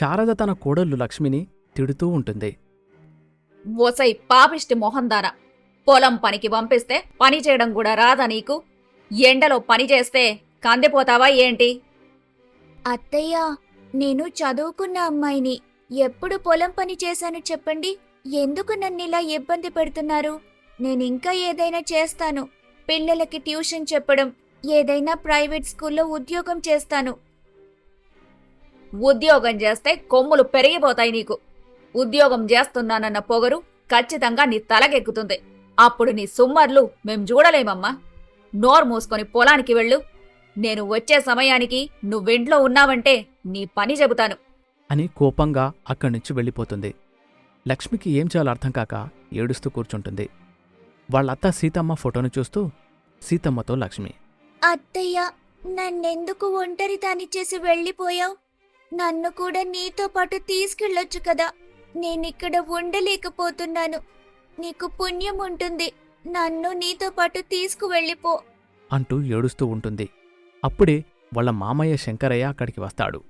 శారద తన కోడళ్ళు లక్ష్మిని తిడుతూ ఉంటుంది. ఓసై పాపిష్టి మొహందాన పొలం పనికి పంపిస్తే పని చేయడం కూడా రాదా నీకు? ఎండలో పని చేస్తే కందిపోతావా ఏంటి? అత్తయ్య నేను చదువుకున్న అమ్మాయిని. ఎప్పుడు పొలం పని చేశాను చెప్పండి? ఎందుకు నన్ను ఇలా ఇబ్బంది పెడుతున్నారు? నేను ఇంకా ఏదైనా చేస్తాను. పిల్లలకి ట్యూషన్ చెప్పడం ఏదైనా ప్రైవేట్ స్కూల్లో ఉద్యోగం చేస్తాను. ఉద్యోగం చేస్తే కొమ్ములు పెరిగిపోతాయి నీకు. ఉద్యోగం చేస్తున్నానన్న పొగరు ఖచ్చితంగా నీ తలకెక్కుతుంది. అప్పుడు నీ సుమ్మర్లు మేం చూడలేమమ్మా. నోరు మూసుకొని పొలానికి వెళ్ళు. నేను వచ్చే సమయానికి నువ్వింట్లో ఉన్నావంటే నీ పని చెబుతాను. అని కోపంగా అక్కడి నుంచి వెళ్ళిపోతుంది. లక్ష్మికి ఏం చేయాలో అర్థం కాక ఏడుస్తూ కూర్చుంటుంది. వాళ్ళత్త సీతమ్మ ఫోటోను చూస్తూ సీతమ్మతో లక్ష్మి. అత్తయ్య నన్నెందుకు ఒంటరి చేసి వెళ్ళిపోయావు? నన్ను కూడా నీతో పాటు తీసుకెళ్ళొచ్చు కదా. నేనిక్కడ ఉండలేకపోతున్నాను. నీకు పుణ్యం ఉంటుంది. నన్ను నీతో పాటు తీసుకువెళ్ళిపో. అంటూ ఏడుస్తూ ఉంటుంది. అప్పుడే వాళ్ళ మామయ్య శంకరయ్య అక్కడికి వస్తాడు.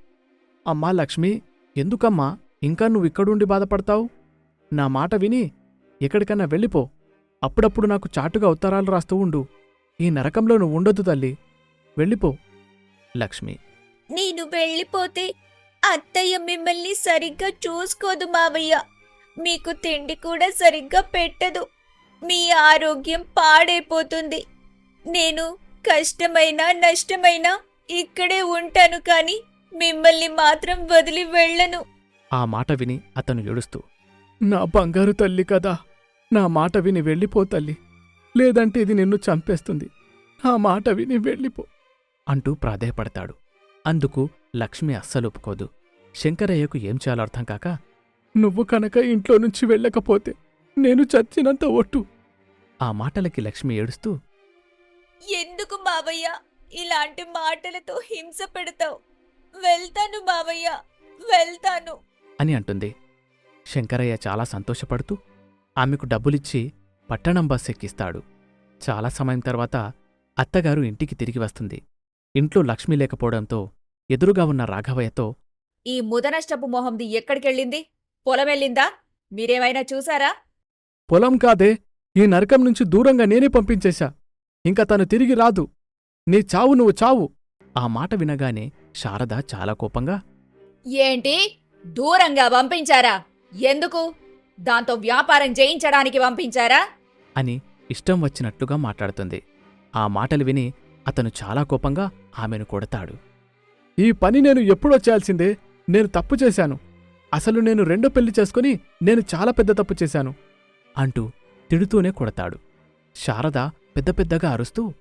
అమ్మా లక్ష్మి ఎందుకమ్మా ఇంకా నువ్విక్కడుండి బాధపడతావు? నా మాట విని ఎక్కడికన్నా వెళ్ళిపో. అప్పుడప్పుడు నాకు చాటుగా ఉత్తరాలు రాస్తూ ఉండు. ఈ నరకంలో నువ్వు ఉండొద్దు తల్లి. వెళ్ళిపో. లక్ష్మి. నేను వెళ్ళిపోతే అత్తయ్య మిమ్మల్ని సరిగ్గా చూసుకోదు మావయ్య. మీకు తిండి కూడా సరిగ్గా పెట్టదు. మీ ఆరోగ్యం పాడైపోతుంది. నేను కష్టమైనా నష్టమైనా ఇక్కడే ఉంటాను కానీ మిమ్మల్ని మాత్రం వదిలి వెళ్ళను. ఆ మాట విని అతను ఏడుస్తూ నా బంగారు తల్లి కదా నా మాట విని వెళ్ళిపో తల్లి. లేదంటే ఇది నిన్ను చంపేస్తుంది. నా మాట విని వెళ్ళిపో అంటూ ప్రాధేయపడతాడు. అందుకు లక్ష్మి అస్సలు ఒప్పుకోదు. శంకరయ్యకు ఏం చేయాలో అర్థం కాక నువ్వు కనుక ఇంట్లో నుంచి వెళ్ళకపోతే నేను చచ్చినంత ఒట్టు. ఆ మాటలకి లక్ష్మి ఏడుస్తూ ఎందుకు మావయ్య? ఇలాంటి మాటలతో హింస పెడతావు. వెళ్తాను మావయ్య వెళ్తాను. అని అంటుంది. శంకరయ్య చాలా సంతోషపడుతూ ఆమెకు డబ్బులిచ్చి పట్టణం బస్ ఎక్కిస్తాడు. చాలా సమయం తర్వాత అత్తగారు ఇంటికి తిరిగి వస్తుంది. ఇంట్లో లక్ష్మి లేకపోవడంతో ఎదురుగా ఉన్న రాఘవయ్యతో ఈ ముదనష్టపు మొహంది ఎక్కడికెళ్ళింది? పొలమెళ్ళిందా? మీరేమైనా చూసారా పొలం కాదే ఈ నరకం నుంచి దూరంగా నేనే పంపించేశా. ఇంకా తను తిరిగి రాదు. నీ చావు నువ్వు చావు. ఆ మాట వినగానే శారద చాలా కోపంగా ఏంటి? దూరంగా పంపించారా? ఎందుకు? దాంతో వ్యాపారం చేయించడానికి పంపించారా? అని ఇష్టం వచ్చినట్లుగా మాట్లాడుతుంది. ఆ మాటలు విని అతను చాలా కోపంగా ఆమెను కొడతాడు. ఈ పని నేను ఎప్పుడో చేయాల్సిందే నేను తప్పు చేశాను. అసలు నేను రెండో పెళ్ళి చేసుకుని నేను చాలా పెద్ద తప్పు చేశాను. అంటూ తిడుతూనే కొడతాడు. శారద పెద్ద పెద్దగా అరుస్తూ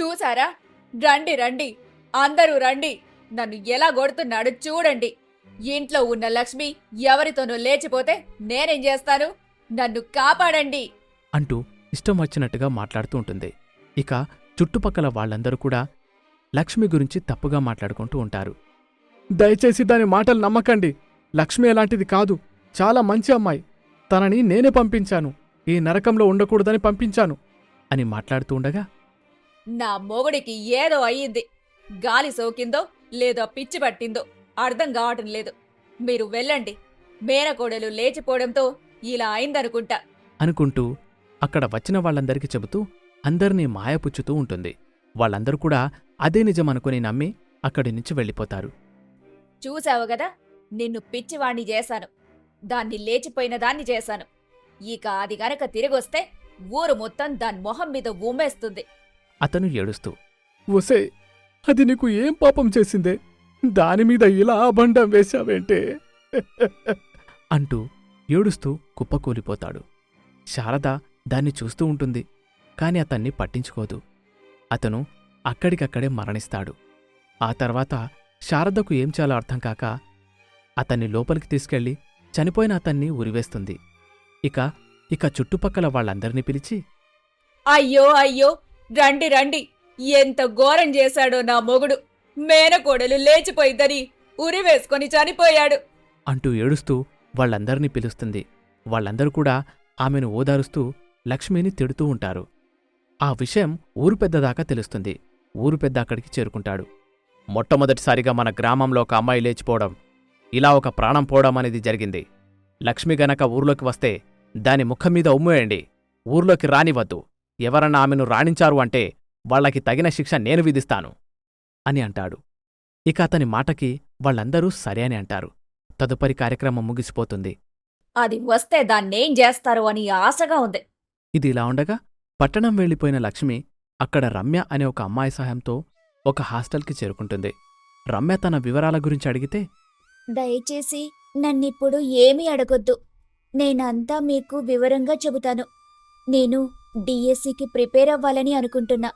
చూసారా? రండి రండి. అందరూ రండి. నన్ను ఎలా కొడుతున్నాడు చూడండి. ఇంట్లో ఉన్న లక్ష్మి ఎవరితోనూ లేచిపోతే నేనేం చేస్తాను? నన్ను కాపాడండి. అంటూ ఇష్టం వచ్చినట్టుగా మాట్లాడుతూ ఉంటుంది. ఇక చుట్టుపక్కల వాళ్ళందరూ కూడా లక్ష్మి గురించి తప్పుగా మాట్లాడుకుంటూ ఉంటారు. దయచేసి దాని మాటలు నమ్మకండి. లక్ష్మి ఎలాంటిది కాదు. చాలా మంచి అమ్మాయి. తనని నేనే పంపించాను. ఈ నరకంలో ఉండకూడదని పంపించాను. అని మాట్లాడుతూ ఉండగా నా మొగుడికి ఏదో అయ్యింది. గాలి సోకిందో లేదో పిచ్చి పట్టిందో అర్థం కావటం లేదు. మీరు వెళ్ళండి. మేనకోడలు లేచిపోవడంతో ఇలా అయిందనుకుంటా. అనుకుంటూ అక్కడ వచ్చిన వాళ్ళందరికీ చెబుతూ అందరినీ మాయపుచ్చుతూ ఉంటుంది. వాళ్ళందరూ కూడా అదే నిజమనుకుని నమ్మి అక్కడి నుంచి వెళ్ళిపోతారు. చూసావు గదా నిన్ను పిచ్చివాణ్ణి చేశాను. దాన్ని లేచిపోయిన దాన్ని చేశాను. ఇక అది గనక తిరిగొస్తే ఊరు మొత్తం దాని మొహం మీద ఊమేస్తుంది అతను ఏడుస్తూ ఒసే అది నీకు ఏం పాపం చేసిందే? దానిమీద ఇలా అబండం వేశావేంటే? అంటూ ఏడుస్తూ కుప్పకూలిపోతాడు. శారద దాన్ని చూస్తూ ఉంటుంది. కాని అతన్ని పట్టించుకోదు. అతను అక్కడికక్కడే మరణిస్తాడు. ఆ తర్వాత శారదకు ఏం చేయాలో అర్థం కాక అతన్ని లోపలికి తీసుకెళ్ళి చనిపోయిన అతన్ని ఉరివేస్తుంది. ఇక ఇక చుట్టుపక్కల వాళ్ళందర్నీ పిలిచి అయ్యో అయ్యో రండి రండి. ఎంత ఘోరం చేశాడో నా మొగుడు. మేనకోడలు లేచిపోయిద్దని ఉరి వేసుకొని చనిపోయాడు. అంటూ ఏడుస్తూ వాళ్ళందర్నీ పిలుస్తుంది. వాళ్ళందరూ కూడా ఆమెను ఓదారుస్తూ లక్ష్మిని తిడుతూ ఉంటారు. ఆ విషయం ఊరు పెద్దదాకా తెలుస్తుంది. ఊరు పెద్ద అక్కడికి చేరుకుంటాడు. మొట్టమొదటిసారిగా మన గ్రామంలో ఒక అమ్మాయి లేచిపోవడం ఇలా ఒక ప్రాణం పోవడం అనేది జరిగింది. లక్ష్మి గనక ఊర్లోకి వస్తే దాని ముఖం మీద ఉమ్మేయండి ఊర్లోకి రానివద్దు ఎవరన్నా ఆమెను రాణించారు అంటే వాళ్ళకి తగిన శిక్ష నేను విధిస్తాను అని అంటాడు. ఇక అతని మాటకి వాళ్ళందరూ సరే అని అంటారు. తదుపరి కార్యక్రమం ముగిసిపోతుంది. అది వస్తే దాన్నేం చేస్తారు అని ఆశగా ఉంది. ఇది ఇలా ఉండగా పట్టణం వెళ్ళిపోయిన లక్ష్మి అక్కడ రమ్య అనే ఒక అమ్మాయి సహాయంతో ఒక హాస్టల్కి చేరుకుంటుంది. రమ్య తన వివరాల గురించి అడిగితే దయచేసి నన్నిప్పుడు ఏమీ అడగొద్దు. నేనంతా మీకు వివరంగా చెబుతాను. నేను డిఎస్సికి ప్రిపేర్ అవ్వాలని అనుకుంటున్నా.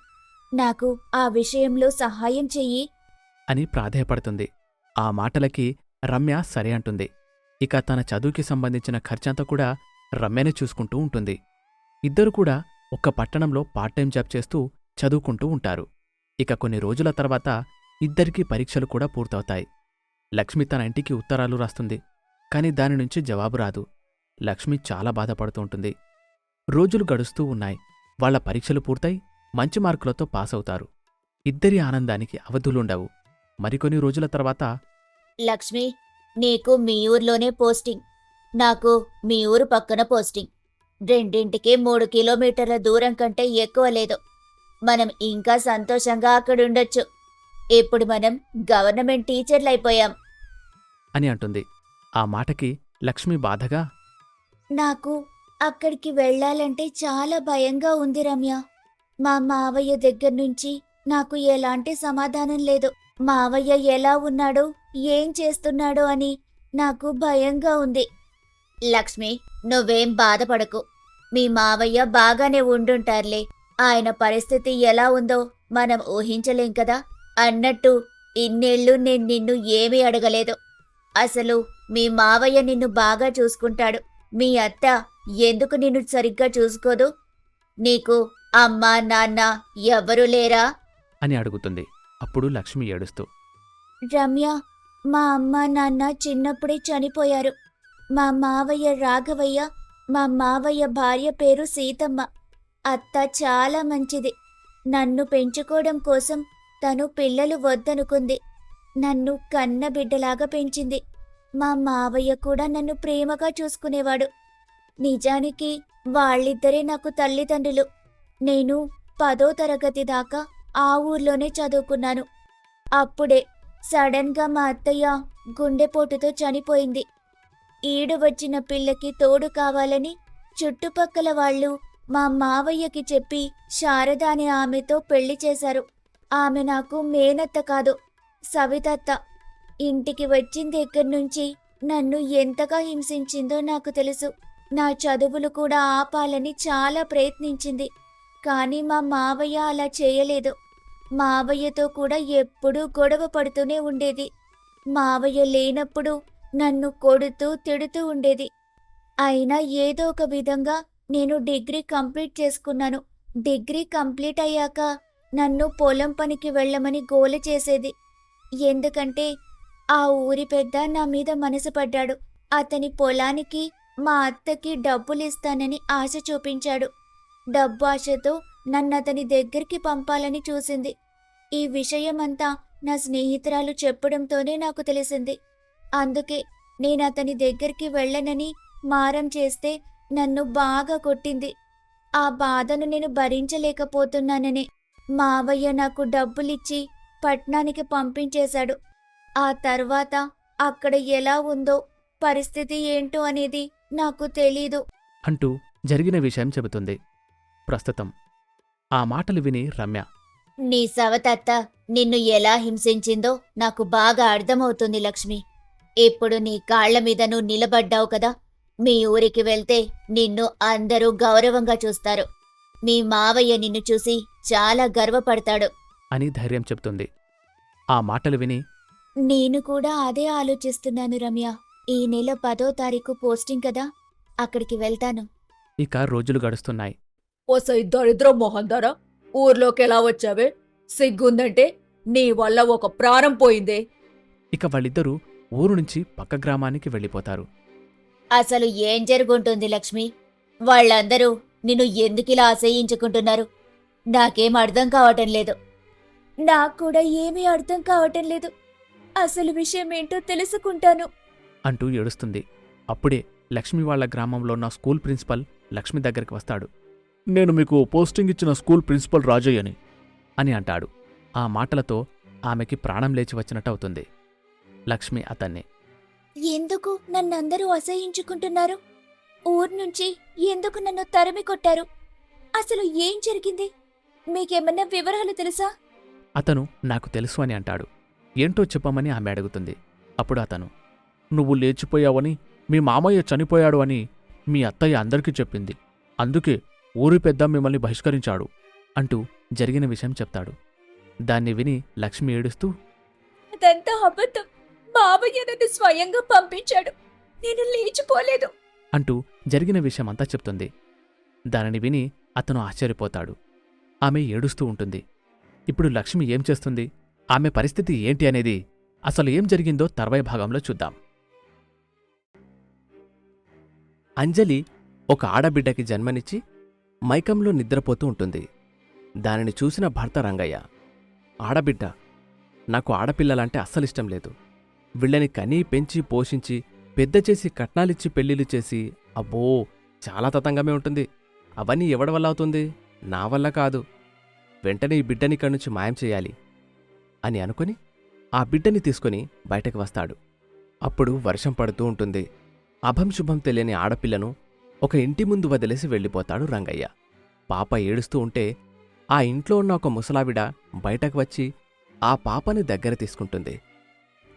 నాకు ఆ విషయంలో సహాయం చెయ్యి. అని ప్రాధేయపడుతుంది. ఆ మాటలకి రమ్య సరే అంటుంది. ఇక తన చదువుకి సంబంధించిన ఖర్చంతా కూడా రమ్యనే చూసుకుంటూ ఉంటుంది. ఇద్దరు కూడా ఒక్క పట్టణంలో పార్ట్ టైం జాబ్ చేస్తూ చదువుకుంటూ ఉంటారు. ఇక కొన్ని రోజుల తర్వాత ఇద్దరికీ పరీక్షలు కూడా పూర్తవుతాయి. లక్ష్మి తన ఇంటికి ఉత్తరాలు రాస్తుంది కాని దాని నుంచి జవాబు రాదు. లక్ష్మి చాలా బాధపడుతూ ఉంటుంది. రోజులు గడుస్తూ ఉన్నాయి. వాళ్ళ పరీక్షలు పూర్తయి మంచి మార్కులతో పాస్ అవుతారు. ఇద్దరి ఆనందానికి అవధులుండవు. మరికొన్ని రోజుల తర్వాత లక్ష్మి నీకు మీ ఊర్లోనే పోస్టింగ్. నాకు మీ ఊరు పక్కన పోస్టింగ్. రెండింటికి మూడు కిలోమీటర్ల దూరం కంటే ఎక్కువ లేదు. మనం ఇంకా సంతోషంగా అక్కడుండొచ్చు. ఇప్పుడు మనం గవర్నమెంట్ టీచర్లు అయిపోయాం అని అంటుంది. ఆ మాటకి లక్ష్మి బాధగా నాకు అక్కడికి వెళ్ళాలంటే చాలా భయంగా ఉంది రమ్య. మా మావయ్య దగ్గర నుంచి నాకు ఎలాంటి సమాధానం లేదు. మావయ్య ఎలా ఉన్నాడో ఏం చేస్తున్నాడో అని నాకు భయంగా ఉంది. లక్ష్మి నువ్వేం బాధపడకు. మీ మావయ్య బాగానే ఉండుంటారులే. ఆయన పరిస్థితి ఎలా ఉందో మనం ఊహించలేం కదా? అన్నట్టు ఇన్నేళ్ళు నేను నిన్ను ఏమీ అడగలేదు. అసలు మీ మావయ్య నిన్ను బాగా చూసుకుంటాడు. మీ అత్త ఎందుకు నిన్ను సరిగ్గా చూసుకోదు? నీకు అమ్మ నాన్న ఎవరూ లేరా? అని అడుగుతుంది. అప్పుడు లక్ష్మి ఏడుస్తూ రమ్య మా అమ్మ నాన్న చిన్నప్పుడే చనిపోయారు. మా మావయ్య రాఘవయ్య మా మావయ్య భార్య పేరు సీతమ్మ. అత్త చాలా మంచిది. నన్ను పెంచుకోవడం కోసం తను పిల్లలు వద్దనుకుంది. నన్ను కన్న బిడ్డలాగా పెంచింది. మా మావయ్య కూడా నన్ను ప్రేమగా చూసుకునేవాడు. నిజానికి వాళ్ళిద్దరే నాకు తల్లిదండ్రులు. నేను పదో తరగతి దాకా ఆ ఊర్లోనే చదువుకున్నాను. అప్పుడే సడన్గా మా అత్తయ్య గుండెపోటుతో చనిపోయింది. ఈడు వచ్చిన పిల్లకి తోడు కావాలని చుట్టుపక్కల వాళ్ళు మా మావయ్యకి చెప్పి శారద అనే ఆమెతో పెళ్ళి చేశారు. ఆమె నాకు మేనత్త కాదు సవితత్త. ఇంటికి వచ్చిన దగ్గర నుంచి నన్ను ఎంతగా హింసించిందో నాకు తెలుసు. నా చదువులు కూడా ఆపాలని చాలా ప్రయత్నించింది కానీ మా మావయ్య అలా చేయలేదు. మావయ్యతో కూడా ఎప్పుడూ గొడవ పడుతూనే ఉండేది. మావయ్య లేనప్పుడు నన్ను కొడుతూ తిడుతూ ఉండేది. అయినా ఏదో ఒక విధంగా నేను డిగ్రీ కంప్లీట్ చేసుకున్నాను. డిగ్రీ కంప్లీట్ అయ్యాక నన్ను పొలం పనికి వెళ్ళమని గోల చేసేది. ఎందుకంటే ఆ ఊరి పెద్ద నా మీద మనసు పడ్డాడు. అతని పొలానికి మా అత్తకి డబ్బులు ఇస్తానని ఆశ చూపించాడు. డబ్బు ఆశతో నన్ను అతని దగ్గరికి పంపాలని చూసింది. ఈ విషయమంతా నా స్నేహితురాలు చెప్పడంతోనే నాకు తెలిసింది. అందుకే నేను అతని దగ్గరికి వెళ్ళనని మారం చేస్తే నన్ను బాగా కొట్టింది. ఆ బాధను నేను భరించలేకపోతున్నానని మావయ్య నాకు డబ్బులిచ్చి పట్నానికి పంపించేశాడు. ఆ తర్వాత అక్కడ ఎలా ఉందో పరిస్థితి ఏంటో అనేది నాకు తెలీదు. అంటూ జరిగిన విషయం చెబుతుంది. ప్రస్తుతం ఆ మాటలు విని రమ్య. నీ సవతత్త నిన్ను ఎలా హింసించిందో నాకు బాగా అర్థమవుతుంది లక్ష్మి. ఇప్పుడు నీ కాళ్ళ మీద నువ్వు నిలబడ్డావు కదా. మీ ఊరికి వెళ్తే నిన్ను అందరూ గౌరవంగా చూస్తారు. మీ మావయ్య నిన్ను చూసి చాలా గర్వపడతాడు. అని ధైర్యం చెప్తుంది. ఆ మాటలు విని నేను కూడా అదే ఆలోచిస్తున్నాను రమ్య. ఈ నెల పదో తారీఖు పోస్టింగ్ కదా. అక్కడికి వెళ్తాను. ఇక రోజులు గడుస్తున్నాయి. ఓసై దరిద్రం మొహందారా ఊర్లోకి ఎలా వచ్చావే? సిగ్గుందంటే నీ వల్ల ఒక ప్రాణం పోయిందే. ఇక వాళ్ళిద్దరూ ఊరు నుంచి పక్క గ్రామానికి వెళ్ళిపోతారు. అసలు ఏం జరుగుంటుంది లక్ష్మి? వాళ్ళందరూ నిన్ను ఎందుకిలా అసహ్యించుకుంటున్నారు నాకేం అర్థం కావటం లేదు. నాకు కూడా ఏమీ అర్థం కావటం లేదు. అసలు విషయం ఏంటో తెలుసుకుంటాను. అంటూ ఏడుస్తుంది. అప్పుడే లక్ష్మి వాళ్ళ గ్రామంలో ఉన్న స్కూల్ ప్రిన్సిపల్ లక్ష్మి దగ్గరికి వస్తాడు. నేను మీకు పోస్టింగ్ ఇచ్చిన స్కూల్ ప్రిన్సిపల్ రాజయ్యని అని అంటాడు. ఆ మాటలతో ఆమెకి ప్రాణం లేచి వచ్చినట్టు అవుతుంది. లక్ష్మి అతన్ని. ఎందుకు నన్నందరూ అసహించుకుంటున్నారు? ఊరు నుంచి ఎందుకు నన్ను తరిమి కొట్టారు? అసలు ఏం జరిగింది? మీకేమన్నా వివరాలు తెలుసా? అతను నాకు తెలుసు అని అంటాడు. ఏంటో చెప్పమని ఆమె అడుగుతుంది. అప్పుడు అతను నువ్వు లేచిపోయావని మీ మామయ్య చనిపోయాడు అని మీ అత్తయ్య అందరికీ చెప్పింది. అందుకే ఊరి పెద్ద మిమ్మల్ని బహిష్కరించాడు అంటూ జరిగిన విషయం చెప్తాడు. దాన్ని విని లక్ష్మి ఏడుస్తూ అదంతా అబద్ధం. బాబయ్య నన్ను స్వయంగా పంపించాడు. నేను లేచిపోలేదు. అంటూ జరిగిన విషయమంతా చెప్తుంది. దానిని విని అతను ఆశ్చర్యపోతాడు. ఆమె ఏడుస్తూ ఉంటుంది. ఇప్పుడు లక్ష్మి ఏం చేస్తుంది? ఆమె పరిస్థితి ఏంటి అనేది అసలు ఏం జరిగిందో తర్వాయి భాగంలో చూద్దాం. అంజలి ఒక ఆడబిడ్డకి జన్మనిచ్చి మైకంలో నిద్రపోతూ ఉంటుంది. దానిని చూసిన భర్త రంగయ్య ఆడబిడ్డ నాకు ఆడపిల్లలంటే అస్సలిష్టం లేదు. వీళ్ళని కనీ పెంచి పోషించి పెద్ద చేసి కట్నాలిచ్చి పెళ్ళిళ్ళు చేసి అబ్బో చాలా తతంగమే ఉంటుంది. అవన్నీ ఎవడి వల్ల అవుతుంది? నా వల్ల కాదు. వెంటనే ఈ బిడ్డని ఇక్కడి నుంచి మాయం చేయాలి అని అనుకుని ఆ బిడ్డని తీసుకుని బయటకు వస్తాడు. అప్పుడు వర్షం పడుతూ ఉంటుంది. అభం శుభం తెలియని ఆడపిల్లను ఒక ఇంటి ముందు వదిలేసి వెళ్ళిపోతాడు రంగయ్య. పాప ఏడుస్తూ ఉంటే ఆ ఇంట్లో ఉన్న ఒక ముసలావిడ బయటకు వచ్చి ఆ పాపని దగ్గర తీసుకుంటుంది.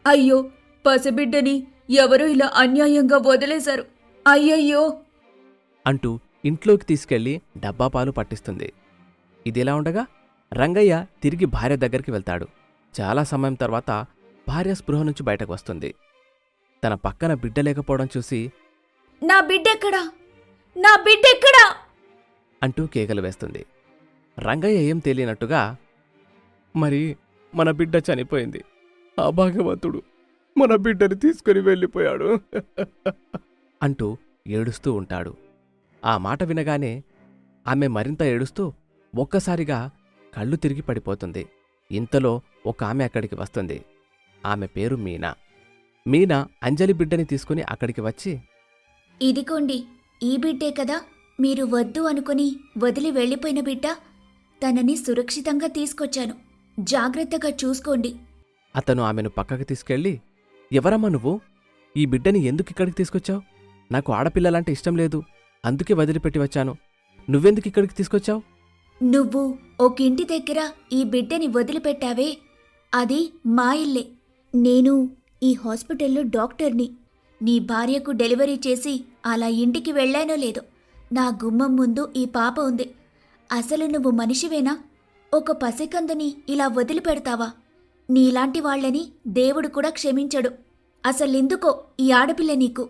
అయ్యో పసిబిడ్డని ఎవరో ఇలా అన్యాయంగా వదిలేశారు. అయ్యయ్యో! అంటూ ఇంట్లోకి తీసుకెళ్ళి డబ్బా పాలు పట్టిస్తుంది. ఇదిలా ఉండగా? రంగయ్య తిరిగి భార్య దగ్గరికి వెళ్తాడు. చాలా సమయం తర్వాత భార్య స్పృహ నుంచి బయటకు వస్తుంది. తన పక్కన బిడ్డ లేకపోవడం చూసి నా బిడ్డెక్కడా? నా బిడ్డెక్కడా? అంటూ కేకలు వేస్తుంది. రంగయ్య ఏం తెలియనట్టుగా మరి మన బిడ్డ చనిపోయింది. ఆ భాగవంతుడు మన బిడ్డని తీసుకుని వెళ్ళిపోయాడు. అంటూ ఏడుస్తూ ఉంటాడు. ఆ మాట వినగానే ఆమె మరింత ఏడుస్తూ ఒక్కసారిగా కళ్ళు తిరిగి పడిపోతుంది. ఇంతలో ఒక ఆమె అక్కడికి వస్తుంది. ఆమె పేరు మీనా. మీనా అంజలి బిడ్డని తీసుకుని అక్కడికి వచ్చి ఇదిగోండి ఈ బిడ్డే కదా మీరు వద్దు అనుకుని వదిలి వెళ్ళిపోయిన బిడ్డ తనని సురక్షితంగా తీసుకొచ్చాను. జాగ్రత్తగా చూసుకోండి. అతను ఆమెను పక్కకి తీసుకెళ్ళి ఎవరమ్మా నువ్వు? ఈ బిడ్డని ఎందుకు ఇక్కడికి తీసుకొచ్చావు? నాకు ఆడపిల్లలంటే ఇష్టం లేదు. అందుకే వదిలిపెట్టి వచ్చాను. నువ్వెందుకు ఇక్కడికి తీసుకొచ్చావు? నువ్వు ఒక ఇంటి దగ్గర ఈ బిడ్డని వదిలిపెట్టావే. అది మా ఇల్లే. నేను ఈ హాస్పిటల్లో డాక్టర్ని. నీ భార్యకు డెలివరీ చేసి అలా ఇంటికి వెళ్ళానో లేదో నా గుమ్మం ముందు ఈ పాప ఉంది. అసలు నువ్వు మనిషివేనా? ఒక పసికందుని ఇలా వదిలిపెడతావా? నీలాంటి వాళ్ళని దేవుడు కూడా క్షమించడు. అసలెందుకో ఈ ఆడపిల్ల నీకు?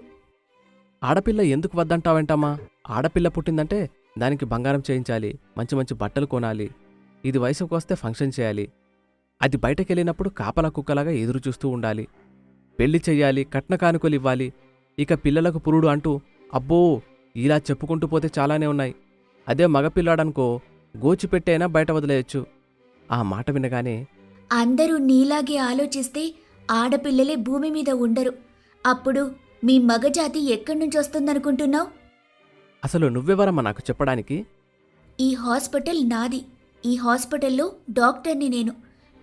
ఆడపిల్ల ఎందుకు వద్దంటావేంటమ్మా? ఆడపిల్ల పుట్టిందంటే దానికి బంగారం చేయించాలి మంచి మంచి బట్టలు కొనాలి ఇది వయసుకు వస్తే ఫంక్షన్ చేయాలి. అది బయటకెళ్ళినప్పుడు కాపలా కుక్కలాగా ఎదురు చూస్తూ ఉండాలి. పెళ్ళి చెయ్యాలి కట్న కానుకలు ఇవ్వాలి. ఇక పిల్లలకు పురుడు అంటూ అబ్బో ఇలా చెప్పుకుంటూ పోతే చాలానే ఉన్నాయి. అదే మగపిల్లాడనుకో గోచిపెట్టైనా బయట వదిలేయచ్చు. ఆ మాట వినగానే అందరూ నీలాగే ఆలోచిస్తే ఆడపిల్లలే భూమి మీద ఉండరు. అప్పుడు మీ మగజాతి ఎక్కడి నుంచి వస్తుందనుకుంటున్నావు? అసలు నువ్వెవరమ్మా నాకు చెప్పడానికి? ఈ హాస్పిటల్ నాది. ఈ హాస్పిటల్లో డాక్టర్ని నేను.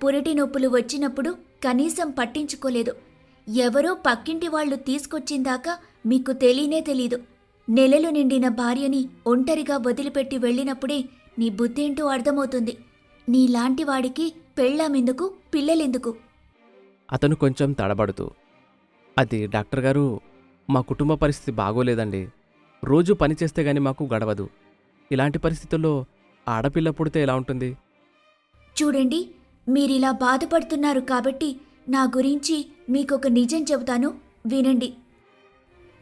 పురిటి నొప్పులు వచ్చినప్పుడు కనీసం పట్టించుకోలేదు. ఎవరో పక్కింటి వాళ్ళు తీసుకొచ్చిందాకా మీకు తెలియనే తెలీదు. నెలలు నిండిన భార్యని ఒంటరిగా వదిలిపెట్టి వెళ్ళినప్పుడే నీ బుద్ధేంటో అర్థమవుతుంది. నీలాంటి వాడికి పెళ్ళామెందుకు? పిల్లలెందుకు? అతను కొంచెం తడబడుతూ అది డాక్టర్ గారు మా కుటుంబ పరిస్థితి బాగోలేదండి. రోజు పని చేస్తే గాని మాకు గడవదు. ఇలాంటి పరిస్థితుల్లో ఆడపిల్ల పుడితే ఎలా ఉంటుంది? చూడండి మీరిలా బాధపడుతున్నారు కాబట్టి నా గురించి మీకొక నిజం చెబుతాను వినండి.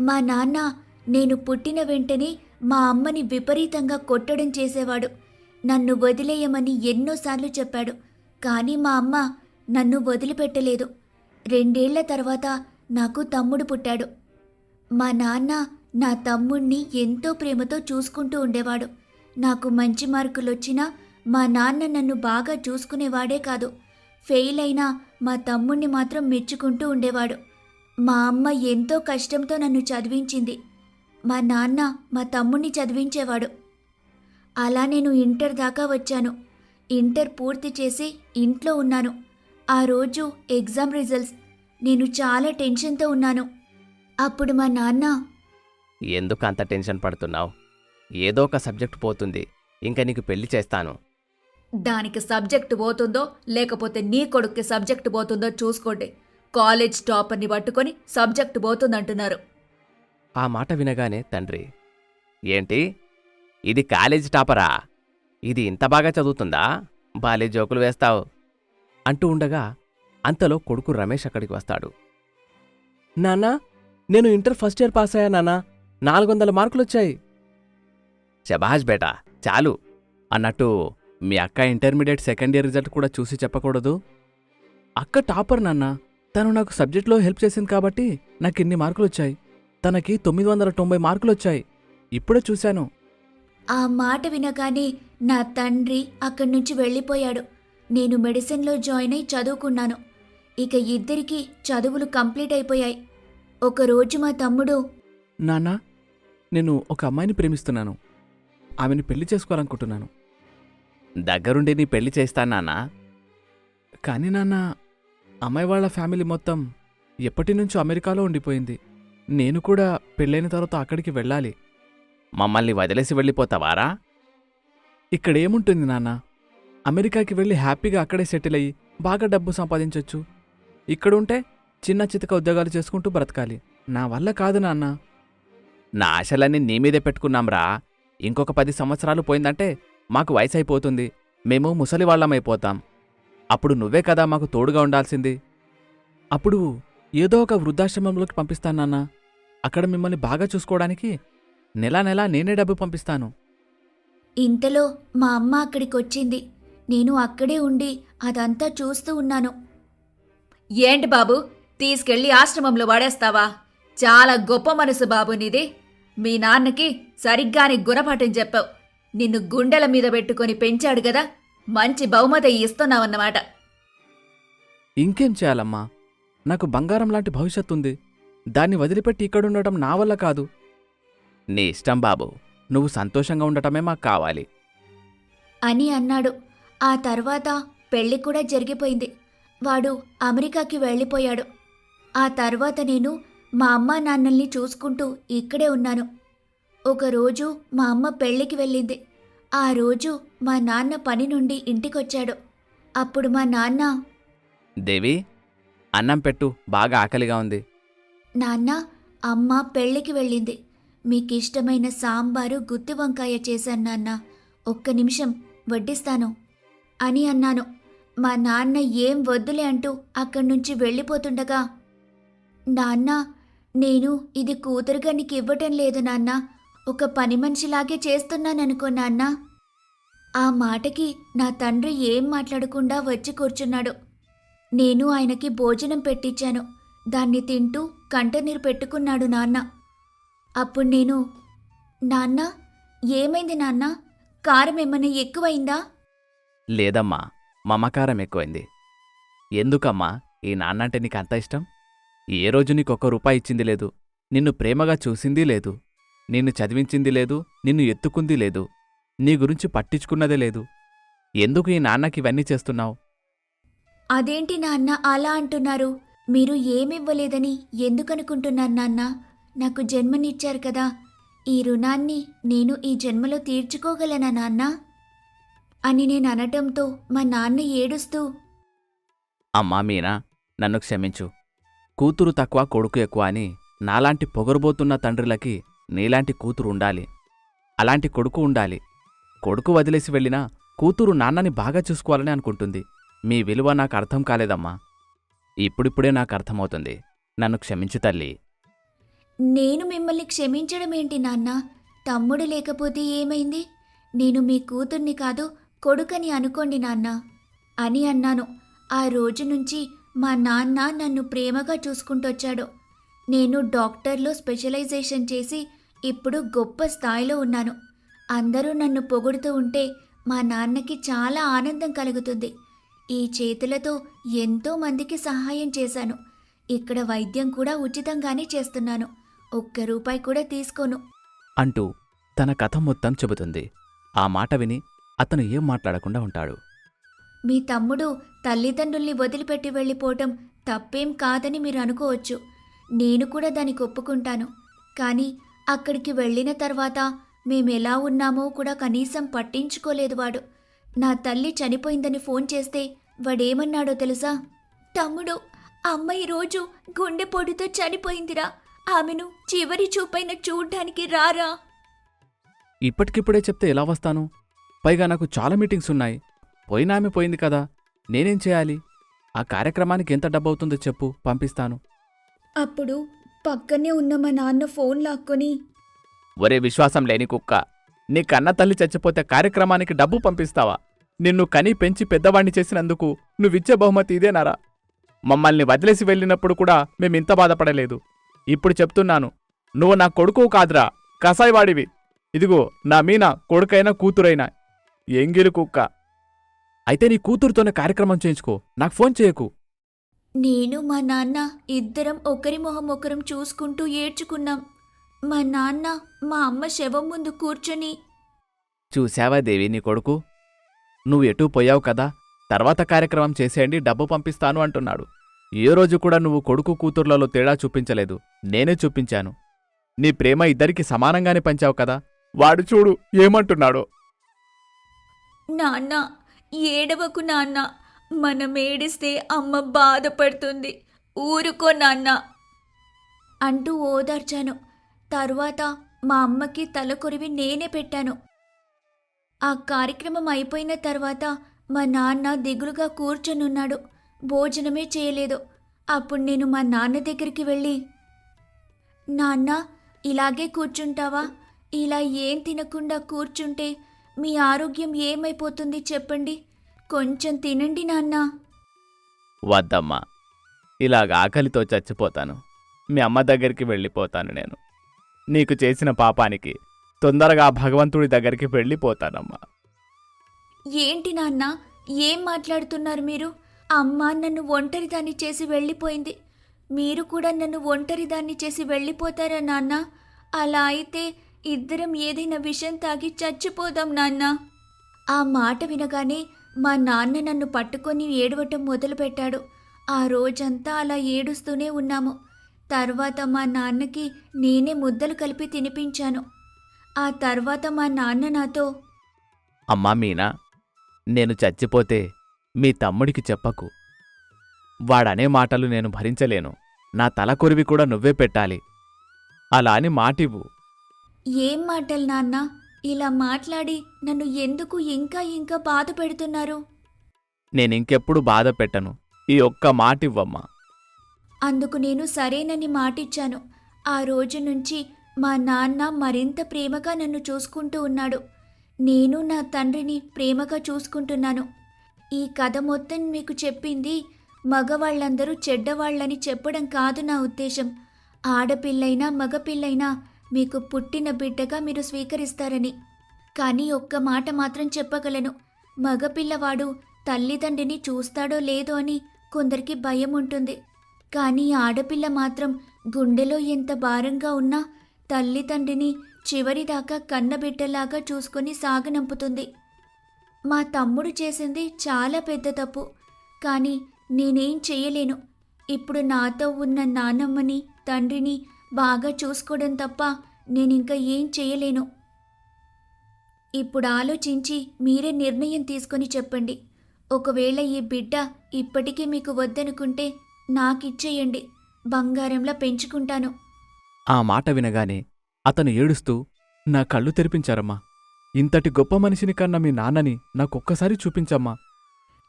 మా నాన్న నేను పుట్టిన వెంటనే మా అమ్మని విపరీతంగా కొట్టడం చేసేవాడు. నన్ను వదిలేయమని ఎన్నోసార్లు చెప్పాడు. కానీ మా అమ్మ నన్ను వదిలిపెట్టలేదు. రెండేళ్ళ తర్వాత నాకు తమ్ముడు పుట్టాడు. మా నాన్న నా తమ్ముణ్ణి ఎంతో ప్రేమతో చూసుకుంటూ ఉండేవాడు. నాకు మంచి మార్కులు వచ్చినా మా నాన్న నన్ను బాగా చూసుకునేవాడే కాదు. ఫెయిల్ అయినా మా తమ్ముణ్ణి మాత్రం మెచ్చుకుంటూ ఉండేవాడు. మా అమ్మ ఎంతో కష్టంతో నన్ను చదివించింది. మా నాన్న మా తమ్ముణ్ణి చదివించేవాడు. అలా నేను ఇంటర్ దాకా వచ్చాను. ఇంటర్ పూర్తి చేసి ఇంట్లో ఉన్నాను. ఆ రోజు ఎగ్జామ్ రిజల్ట్స్. నేను చాలా టెన్షన్తో ఉన్నాను. అప్పుడు మా నాన్న ఎందుకు అంత టెన్షన్ పడుతున్నావు? ఏదో ఒక సబ్జెక్ట్ పోతుంది. ఇంకా నీకు పెళ్ళి చేస్తాను. దానికి సబ్జెక్టు పోతుందో లేకపోతే నీ కొడుక్కి సబ్జెక్టు పోతుందో చూసుకోండి. కాలేజ్ టాపర్ని పట్టుకొని సబ్జెక్టు పోతుందంటున్నారు. ఆ మాట వినగానే తండ్రి ఏంటి? ఇది కాలేజ్ టాపరా? ఇది ఇంత బాగా చదువుతుందా? బాలే జోకులు వేస్తావు. అంటూ ఉండగా అంతలో కొడుకు రమేష్ అక్కడికి వస్తాడు. నాన్నా నేను ఇంటర్ ఫస్ట్ ఇయర్ పాస్ అయ్యా నాన్నా. నాలుగు వందల మార్కులొచ్చాయి. శబాజ్ బేటా చాలు. అన్నట్టు మీ అక్క ఇంటర్మీడియట్ సెకండ్ ఇయర్ రిజల్ట్ కూడా చూసి చెప్పకూడదు. అక్క టాపర్ నాన్న. తను నాకు సబ్జెక్ట్లో హెల్ప్ చేసింది కాబట్టి నాకు ఇన్ని మార్కులు వచ్చాయి తనకి తొమ్మిది వందల తొంభై మార్కులు వచ్చాయి ఇప్పుడే చూశాను. ఆ మాట వినగానే నా తండ్రి అక్కడి నుంచి వెళ్ళిపోయాడు. నేను మెడిసిన్లో జాయిన్ అయి చదువుకున్నాను. ఇక ఇద్దరికీ చదువులు కంప్లీట్ అయిపోయాయి. ఒకరోజు మా తమ్ముడు నాన్న నేను ఒక అమ్మాయిని ప్రేమిస్తున్నాను. ఆమెను పెళ్ళి చేసుకోవాలనుకుంటున్నాను. దగ్గరుండి నీ పెళ్ళి చేస్తాను నాన్నా. కానీ నాన్న అమ్మాయి వాళ్ళ ఫ్యామిలీ మొత్తం ఎప్పటి నుంచో అమెరికాలో ఉండిపోయింది. నేను కూడా పెళ్ళైన తర్వాత అక్కడికి వెళ్ళాలి. మమ్మల్ని వదిలేసి వెళ్ళిపోతావారా? ఇక్కడేముంటుంది నాన్న? అమెరికాకి వెళ్ళి హ్యాపీగా అక్కడే సెటిల్ అయ్యి బాగా డబ్బు సంపాదించొచ్చు. ఇక్కడుంటే చిన్న చితక ఉద్యోగాలు చేసుకుంటూ బ్రతకాలి. నా వల్ల కాదు నాన్న. నా ఆశలన్నీ నీ మీదే పెట్టుకున్నాంరా. ఇంకొక పది సంవత్సరాలు పోయిందంటే మాకు వయసు అయిపోతుంది మేము ముసలివాళ్ళమైపోతాం అప్పుడు నువ్వే కదా మాకు తోడుగా ఉండాల్సింది. అప్పుడు ఏదో ఒక వృద్ధాశ్రమంలోకి పంపిస్తాను నాన్న. అక్కడ మిమ్మల్ని బాగా చూసుకోవడానికి నెలా నెలా నేనే డబ్బు పంపిస్తాను. ఇంతలో మా అమ్మ అక్కడికి వచ్చింది నేను అక్కడే ఉండి అదంతా చూస్తూ ఉన్నాను. ఏంటి బాబు తీసుకెళ్ళి ఆశ్రమంలో వాడేస్తావా? చాలా గొప్ప మనసు బాబు నీది. మీ నాన్నకి సరిగ్గాని గుణపాఠం చెప్పావు. నిన్ను గుండెల మీద పెట్టుకొని పెంచాడు కదా మంచి బహుమతి ఇస్తున్నావన్నమాట. ఇంకేం చేయాలమ్మా? నాకు బంగారం లాంటి భవిష్యత్తు ఉంది దాన్ని వదిలిపెట్టి ఇక్కడుండటం నా వల్ల కాదు. నీ ఇష్టం బాబు. నువ్వు సంతోషంగా ఉండటమే మాకు కావాలి. అని అన్నాడు. ఆ తర్వాత పెళ్ళి కూడా జరిగిపోయింది. వాడు అమెరికాకి వెళ్ళిపోయాడు. ఆ తర్వాత నేను మా అమ్మ నాన్నల్ని చూసుకుంటూ ఇక్కడే ఉన్నాను. ఒకరోజు మా అమ్మ పెళ్ళికి వెళ్ళింది. ఆ రోజు మా నాన్న పని నుండి ఇంటికొచ్చాడు. అప్పుడు మా నాన్న దేవి అన్నం పెట్టు. బాగా ఆకలిగా ఉంది. నాన్న అమ్మ పెళ్ళికి వెళ్ళింది. మీకు ఇష్టమైన సాంబారు గుత్తి వంకాయ చేశాను నాన్న. ఒక్క నిమిషం వడ్డిస్తాను అని అన్నాను. మా నాన్న ఏం వద్దులే అంటూ అక్కడి నుంచి వెళ్ళిపోతుండగా నాన్న నేను ఇది కూతురుగా నీకు ఇవ్వటం లేదు నాన్న. ఒక పని మనిషిలాగే చేస్తున్నాననుకో నాన్న. ఆ మాటకి నా తండ్రి ఏం మాట్లాడకుండా వచ్చి కూర్చున్నాడు. నేను ఆయనకి భోజనం పెట్టించాను దాన్ని తింటూ కంటనీరు పెట్టుకున్నాడు నాన్న. అప్పుడు నేను నాన్న ఏమైంది నాన్న? కారం ఏమైనా ఎక్కువైందా? లేదమ్మా మమకారం ఎక్కువైంది. ఎందుకమ్మా ఈ నాన్నంటే నీకు అంత ఇష్టం? ఏ రోజు నీకొక్క రూపాయి ఇచ్చింది లేదు. నిన్ను ప్రేమగా చూసింది లేదు. నిన్ను చదివించింది లేదు. నిన్ను ఎత్తుకుంది లేదు. నీ గురించి పట్టించుకున్నదే లేదు. ఎందుకు ఈ నాన్నకి ఇవన్నీ చేస్తున్నావు? అదేంటి నాన్న అలా అంటున్నారు? మీరు ఏమివ్వలేదని ఎందుకనుకుంటున్నారు నాన్న? నాకు జన్మనిచ్చారు కదా. ఈ రుణాన్ని నేను ఈ జన్మలో తీర్చుకోగలనా నాన్న? అని నేను అనటంతో మా నాన్న ఏడుస్తూ అమ్మా మీనా నన్ను క్షమించు. కూతురు తక్కువ కొడుకు ఎక్కువ అని నాలాంటి పొగరుబోతున్న తండ్రులకి నీలాంటి కూతురు ఉండాలి. అలాంటి కొడుకు ఉండాలి. కొడుకు వదిలేసి వెళ్ళినా కూతురు నాన్నని బాగా చూసుకోవాలని అనుకుంటుంది. మీ విలువ నాకు అర్థం కాలేదమ్మా. ఇప్పుడిప్పుడే నాకు అర్థమవుతుంది. నన్ను క్షమించు తల్లి. నేను మిమ్మల్ని క్షమించడం ఏంటి నాన్న? తమ్ముడు లేకపోతే ఏమైంది? నేను మీ కూతుర్ని కాదు కొడుకని అనుకోండి నాన్న. అని అన్నాను. ఆ రోజు నుంచి మా నాన్న నన్ను ప్రేమగా చూసుకుంటొచ్చాడు. నేను డాక్టర్లో స్పెషలైజేషన్ చేసి ఇప్పుడు గొప్ప స్థాయిలో ఉన్నాను. అందరూ నన్ను పొగుడుతూ ఉంటే మా నాన్నకి చాలా ఆనందం కలుగుతుంది. ఈ చేతులతో ఎంతో మందికి సహాయం చేశాను. ఇక్కడ వైద్యం కూడా ఉచితంగానే చేస్తున్నాను. ఒక్క రూపాయి కూడా తీసుకోను. అంటూ తన కథ మొత్తం చెబుతుంది. ఆ మాట విని అతను ఏం మాట్లాడకుండా ఉంటాడు. మీ తమ్ముడు తల్లిదండ్రుల్ని వదిలిపెట్టి వెళ్ళిపోవటం తప్పేం కాదని మీరు అనుకోవచ్చు. నేను కూడా దానికి ఒప్పుకుంటాను. కానీ అక్కడికి వెళ్ళిన తర్వాత మేమెలా ఉన్నామో కూడా కనీసం పట్టించుకోలేదు వాడు. నా తల్లి చనిపోయిందని ఫోన్ చేస్తే వాడేమన్నాడో తెలుసా? తమ్ముడు అమ్మ ఈరోజు గుండెపోటుతో చనిపోయిందిరా. ఆమెను చివరి చూపైన చూడ్డానికి రారా? ఇప్పటికిప్పుడే చెప్తే ఎలా వస్తాను? పైగా నాకు చాలా మీటింగ్స్ ఉన్నాయి. పోయినా ఆమె పోయింది కదా నేనేం చేయాలి? ఆ కార్యక్రమానికి ఎంత డబ్బవుతుందో చెప్పు పంపిస్తాను. అప్పుడు పక్కనే ఉన్న మా నాన్న ఫోన్ లాక్కొని ఒరే విశ్వాసం లేని కుక్క నీ కన్న తల్లి చచ్చిపోతే కార్యక్రమానికి డబ్బు పంపిస్తావా? నిన్ను కని పెంచి పెద్దవాణ్ణి చేసినందుకు నువ్విచ్చే బహుమతి ఇదేనారా? మమ్మల్ని వదిలేసి వెళ్ళినప్పుడు కూడా మేమింత బాధపడలేదు. ఇప్పుడు చెప్తున్నాను. నువ్వు నా కొడుకు కాదురా. కసాయివాడివి. ఇదిగో నా మీన కొడుకైనా కూతురైనా. ఎంగిలి కుక్క. అయితే నీ కూతురుతోనే కార్యక్రమం చేయించుకో. నాకు ఫోన్ చేయకు. నేను మా నాన్న ఇద్దరం ఒకరి మొహం ఒకరం చూసుకుంటూ ఏడ్చుకున్నాం. మా నాన్న మా అమ్మ శవం ముందు కూర్చొని చూశావా దేవి నీ కొడుకు? నువ్వు ఎటూ పోయావు కదా. తర్వాత కార్యక్రమం చేసేయండి డబ్బు పంపిస్తాను అంటున్నాడు. ఏ రోజు కూడా నువ్వు కొడుకు కూతుర్లలో తేడా చూపించలేదు. నేనే చూపించాను. నీ ప్రేమ ఇద్దరికి సమానంగానే పంచావు కదా. వాడు చూడు ఏమంటున్నాడో. నాన్న ఏడవకు నాన్న. మనం ఏడిస్తే అమ్మ బాధపడుతుంది. ఊరుకో నాన్న. అంటూ ఓదార్చాను. తరువాత మా అమ్మకి తల కొరివి నేనే పెట్టాను. ఆ కార్యక్రమం అయిపోయిన తర్వాత మా నాన్న దిగులుగా కూర్చొనున్నాడు. భోజనమే చేయలేదు. అప్పుడు నేను మా నాన్న దగ్గరికి వెళ్ళి నాన్న ఇలాగే కూర్చుంటావా? ఇలా ఏం తినకుండా కూర్చుంటే మీ ఆరోగ్యం ఏమైపోతుంది చెప్పండి. కొంచెం తినండి నాన్న. వద్దమ్మా ఇలాగ ఆకలితో చచ్చిపోతాను. మీ అమ్మ దగ్గరికి వెళ్ళిపోతాను నేను. నీకు చేసిన పాపానికి తొందరగా భగవంతుడి దగ్గరికి వెళ్ళిపోతానమ్మా. ఏంటి నాన్న ఏం మాట్లాడుతున్నారు మీరు? అమ్మ నన్ను ఒంటరిదాన్ని చేసి వెళ్ళిపోయింది. మీరు కూడా నన్ను ఒంటరిదాన్ని చేసి వెళ్ళిపోతారా నాన్న? అలా అయితే ఇద్దరం ఏదైనా విషం తాగి చచ్చిపోదాం నాన్న. ఆ మాట వినగానే మా నాన్న నన్ను పట్టుకొని ఏడవటం మొదలుపెట్టాడు. ఆ రోజంతా అలా ఏడుస్తూనే ఉన్నాము. తర్వాత మా నాన్నకి నేనే ముద్దలు కలిపి తినిపించాను. ఆ తర్వాత మా నాన్న నాతో అమ్మా మీనా నేను చచ్చిపోతే మీ తమ్ముడికి చెప్పకు. వాడనే మాటలు నేను భరించలేను. నా తల కొరివి కూడా నువ్వే పెట్టాలి. అలా అని మాటివ్వు. ఏం మాటలు నాన్న? ఇలా మాట్లాడి నన్ను ఎందుకు ఇంకా ఇంకా బాధ పెడుతున్నారు? నేనింకెప్పుడు బాధ పెట్టను. ఈ ఒక్క మాటివ్వమ్మా. అందుకు నేను సరేనని మాటిచ్చాను. ఆ రోజు నుంచి మా నాన్న మరింత ప్రేమగా నన్ను చూసుకుంటూ ఉన్నాడు. నేను నా తండ్రిని ప్రేమగా చూసుకుంటున్నాను. ఈ కథ మొత్తం మీకు చెప్పింది మగవాళ్ళందరూ చెడ్డవాళ్ళని చెప్పడం కాదు నా ఉద్దేశం. ఆడపిల్లైనా మగపిల్లైనా మీకు పుట్టిన బిడ్డగా మీరు స్వీకరిస్తారని. కానీ ఒక్క మాట మాత్రం చెప్పగలను. మగపిల్లవాడు తల్లిదండ్రిని చూస్తాడో లేదో అని కొందరికి భయం ఉంటుంది కానీ ఆడపిల్ల మాత్రం గుండెలో ఎంత భారంగా ఉన్నా తల్లిదండ్రిని చివరిదాకా కన్నబిడ్డలాగా చూసుకొని సాగనంపుతుంది. మా తమ్ముడు చేసింది చాలా పెద్ద తప్పు. కానీ నేనేం చేయలేను. ఇప్పుడు నాతో ఉన్న నానమ్మని తండ్రిని బాగా చూసుకోవడం తప్ప నేనింకా ఏం చేయలేను. ఇప్పుడు ఆలోచించి మీరే నిర్ణయం తీసుకొని చెప్పండి. ఒకవేళ ఈ బిడ్డ ఇప్పటికీ మీకు వద్దనుకుంటే నాకిచ్చేయండి. బంగారంలా పెంచుకుంటాను. ఆ మాట వినగానే అతను ఏడుస్తూ నా కళ్ళు తెరిపించారమ్మా. ఇంతటి గొప్ప మనిషిని కన్నా మీ నాన్నని నాకొక్కసారి చూపించమ్మా.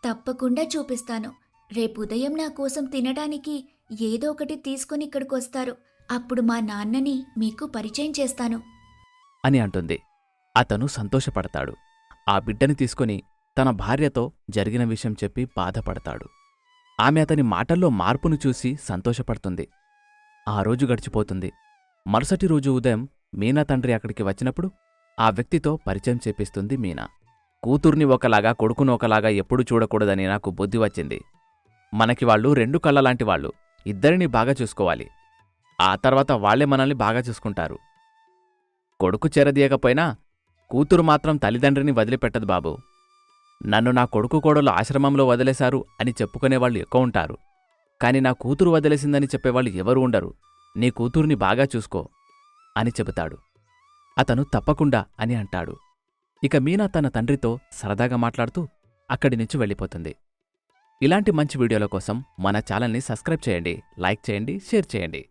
తప్పకుండా చూపిస్తాను. రేపు ఉదయం నా కోసం తినడానికి ఏదో ఒకటి తీసుకొని ఇక్కడికి వస్తారు అప్పుడు మా నాన్నని మీకు పరిచయం చేస్తాను. అని అంటుంది. అతను సంతోషపడతాడు. ఆ బిడ్డని తీసుకొని తన భార్యతో జరిగిన విషయం చెప్పి బాధపడతాడు. ఆమె అతని మాటల్లో మార్పును చూసి సంతోషపడుతుంది. ఆ రోజు గడిచిపోతుంది. మరుసటి రోజు ఉదయం మీనా తండ్రి అక్కడికి వచ్చినప్పుడు ఆ వ్యక్తితో పరిచయం చేపిస్తుంది మీనా. కూతుర్ని ఒకలాగా కొడుకును ఒకలాగా ఎప్పుడు చూడకూడదని నాకు బుద్ధి వచ్చింది. మనకి వాళ్ళు రెండు కళ్ళలాంటి వాళ్ళు. ఇద్దరిని బాగా చూసుకోవాలి. ఆ తర్వాత వాళ్ళే మనల్ని బాగా చూసుకుంటారు. కొడుకు చెరదీయకపోయినా కూతురు మాత్రం తల్లిదండ్రిని వదిలిపెట్టదు బాబు. నన్ను నా కొడుకు కోడలు ఆశ్రమంలో వదిలేశారు అని చెప్పుకునేవాళ్ళు ఎక్కువ ఉంటారు. కాని నా కూతురు వదిలేసిందని చెప్పేవాళ్ళు ఎవరు ఉండరు. నీ కూతుర్ని బాగా చూసుకో అని చెబుతాడు. అతను తప్పకుండా అని అంటాడు. ఇక మీనా తన తండ్రితో సరదాగా మాట్లాడుతూ అక్కడి నుంచి వెళ్ళిపోతుంది. ఇలాంటి మంచి వీడియోల కోసం మన ఛానల్ని సబ్స్క్రైబ్ చేయండి లైక్ చేయండి షేర్ చేయండి.